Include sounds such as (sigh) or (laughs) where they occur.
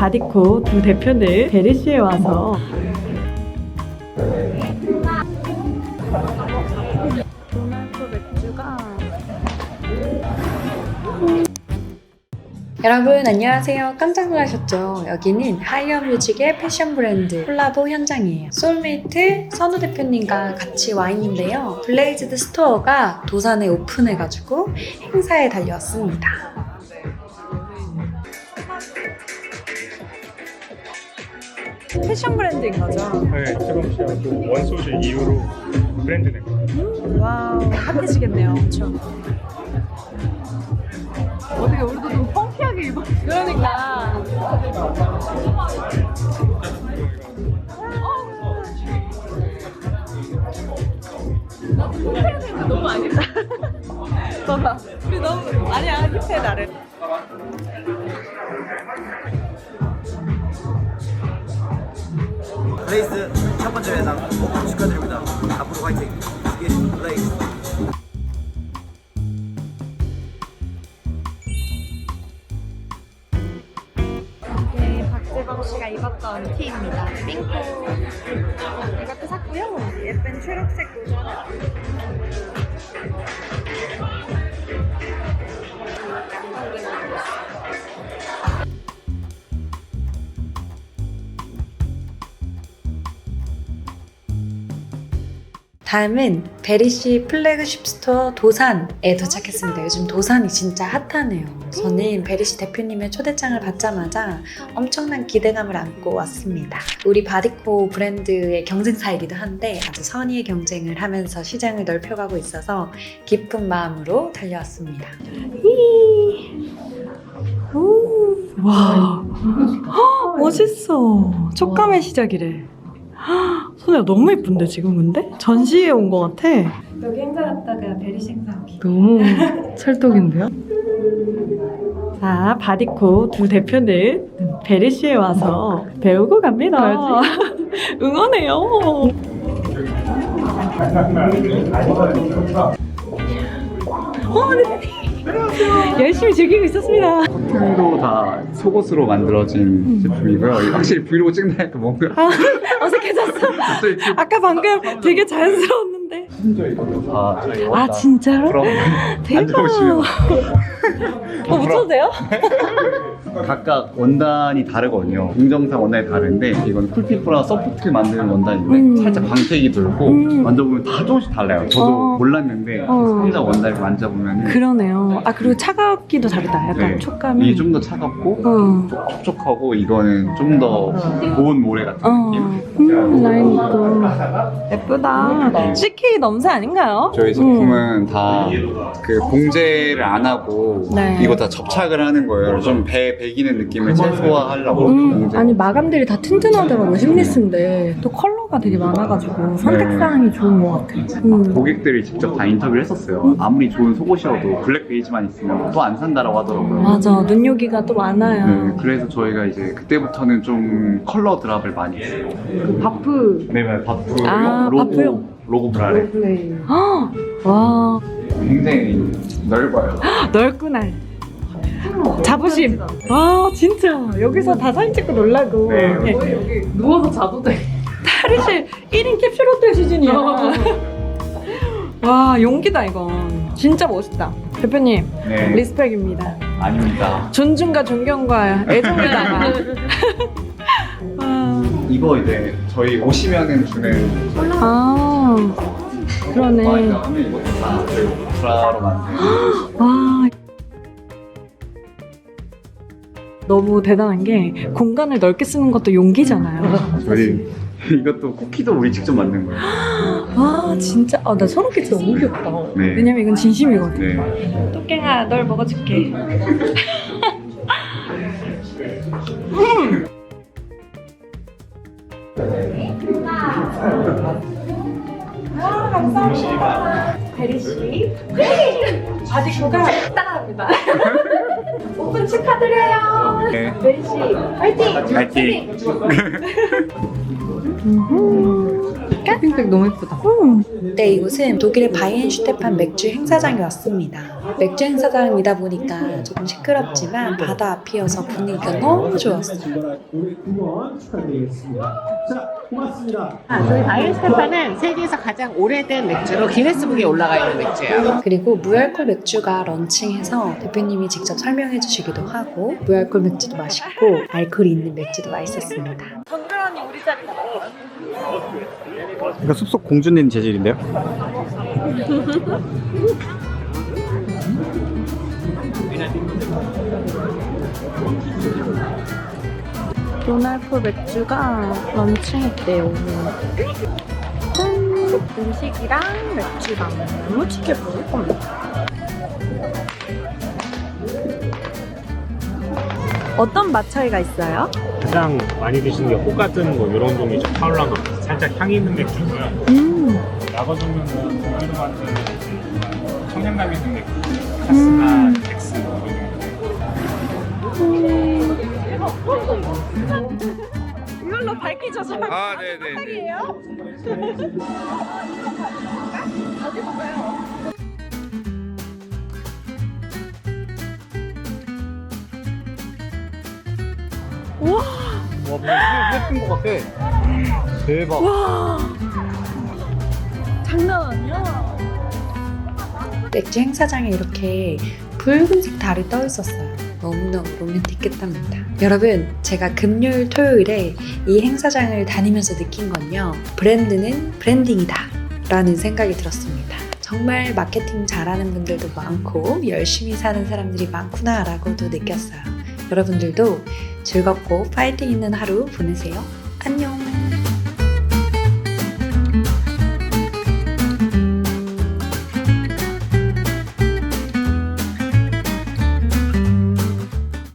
바디코 두 대표는 베리시에 와서 여러분 안녕하세요. 깜짝 놀라셨죠? 여기는 하이어 뮤직의 패션 브랜드 콜라보 현장이에요. 소울메이트 선우 대표님과 같이 와 있는데요. 블레이즈드 스토어가 도산에 오픈해가지고 행사에 달려왔습니다. 패션 브랜드인 거죠? 네, 최범 씨하고 원소주 이후로 브랜드 낸 거예요. 와우 핫해지겠네요 엄청. 어떻게 우리도 좀 펑키하게 입어? 그러니까. 너무 안 힙해 (laughs) 봐봐. 우리 너무 아니야 힙해 나를 블레이즈 첫 번째 회상 오픈 축하드립니다. 앞으로 화이팅. 이게 박재범 씨가 입었던 티입니다. 핑크. 이것도 샀고요. 예쁜 초록색 도전. 다음은 베리씨 플래그십 스토어 도산에 도착했습니다. 요즘 도산이 진짜 핫하네요. 저는 베리씨 대표님의 초대장을 받자마자 엄청난 기대감을 안고 왔습니다. 우리 바디코 브랜드의 경쟁사이기도 한데 아주 선의의 경쟁을 하면서 시장을 넓혀가고 있어서 기쁜 마음으로 달려왔습니다. 와 헉, 멋있어 촉감의 시작이래 헉, 소녀 너무 예쁜데 지금 근데? 전시회 온 것 같아 여기 행사 갔다가 베리씨 행사 오기. 너무 찰떡인데요? 자, 바디코 두 대표는 베리시에 와서 배우고 갑니다. (laughs) 응원해요. 어, 네. 열심히 즐기고 있었습니다. 도다 속옷으로 만들어진 제품이고요. 확실히 브이로그 찍나니까 뭔가 아, 어색해 졌어. 아까 방금 되게 자연스러웠는데. 아, 원단 진짜로? 그럼 대박. 어, 붙여도 돼요? 각각 원단이 다르거든요. 공정상 원단이 다른데 이건 쿨피프라 소프트를 만드는 원단인데 음. 살짝 방택이 돌고 음. 만져보면 다 조금씩 달라요. 저도 어. 몰랐는데 어. 혼자 원단을 만져보면 그러네요. 아, 그리고 차갑기도 다르다. 약간 네. 촉감이. 이게 좀 더 차갑고 어. 촉촉하고 이거는 좀 더 고운 모래 같은 어, 느낌. 음, 라인 있고 예쁘다. CK 넘사 아닌가요? 저희 제품은 다 그 봉제를 안 하고 네. 이거 다 접착을 하는 거예요. 좀 배 배기는 느낌을 최소화하려고 음. 아니 마감들이 다 튼튼하더라고 심리스인데 또 컬러가 되게 많아가지고 선택사항이 좋은 것 같아. 음. 고객들이 직접 다 인터뷰를 했었어요. 아무리 좋은 속옷이어도 블랙 베이지만 있으면 또 안 산다라고 하더라고요. 맞아 눈요기가 또 많아요. 네, 그래서 저희가 이제 그때부터는 좀 컬러 드랍을 많이 했어요. 그 바프. 네, 맞아요. 바프 아, 로고 바프요? 로고 브라레 헉, 와 굉장히 넓어요. 넓구나. 자부심. 와 진짜 여기서 다 사진 찍고 놀라고. 네. 여기 누워서 자도 돼. 탈의실 1인 캡슐 호텔 수준이야. 와 용기다 이건. 진짜 멋있다. 대표님 네, 리스펙입니다. 아닙니다. 존중과 존경과 애정에다가. 와, (laughs) 이거 이제 저희 오시면은 주는 아 그러네. 와인 하면 이것도 다 저희 브라로 만든. 와. 너무 대단한 게 공간을 넓게 쓰는 것도 용기잖아요. 저희 이것도 쿠키도 우리 직접 만든 거예요. 와 진짜 아, 나 소름 끼쳐 너무 귀엽다. 네. 왜냐면 이건 진심이거든. 네. 토깽아 널 먹어줄게. 아, 감사합니다. 베리씨. 바디코가 따라합니다. 오픈 축하드려요. 네. 베리씨, 화이팅! 파이팅. 핑색 너무 예쁘다. 음. 네, 이곳은 독일의 바이엔슈테판 맥주 행사장에 왔습니다. 맥주 행사장이다 보니까 조금 시끄럽지만 바다 앞이어서 분위기가 너무 좋았어요. 아, 저희 바이오스테파는 세계에서 가장 오래된 맥주로 기네스북에 올라가 있는 맥주예요. 그리고 무알콜 맥주가 런칭해서 대표님이 직접 설명해 주시기도 하고 무알콜 맥주도 맛있고 알코올이 있는 맥주도 맛있었습니다. 이거 숲속 공주님 재질인데요? (laughs) 노날프 맥주가 런칭했대요. 짠! 음식이랑 맥주랑 야무지게 먹을 겁니다. 어떤 맛 차이가 있어요? 가장 많이 드시는 게 호가든 뭐 이런 종류죠. 파울라노 살짝 향이 있는 맥주고요. 음, 라거 종류는 독일로 만든 청량감 있는 맥주. 카스나, 텍 이걸로 밝기 조절. 아, 네 네네. 와, 예쁜 것 같아. 대박. 와, 장난 아니야. 맥주 행사장에 이렇게 붉은색 달이 떠 있었어요. 너무너무 로맨틱했답니다. 여러분, 제가 금요일, 토요일에 이 행사장을 다니면서 느낀 건요. 브랜드는 브랜딩이다. 라는 생각이 들었습니다. 정말 마케팅 잘하는 분들도 많고 열심히 사는 사람들이 많구나 라고도 느꼈어요. 여러분들도 즐겁고 파이팅 있는 하루 보내세요. 안녕!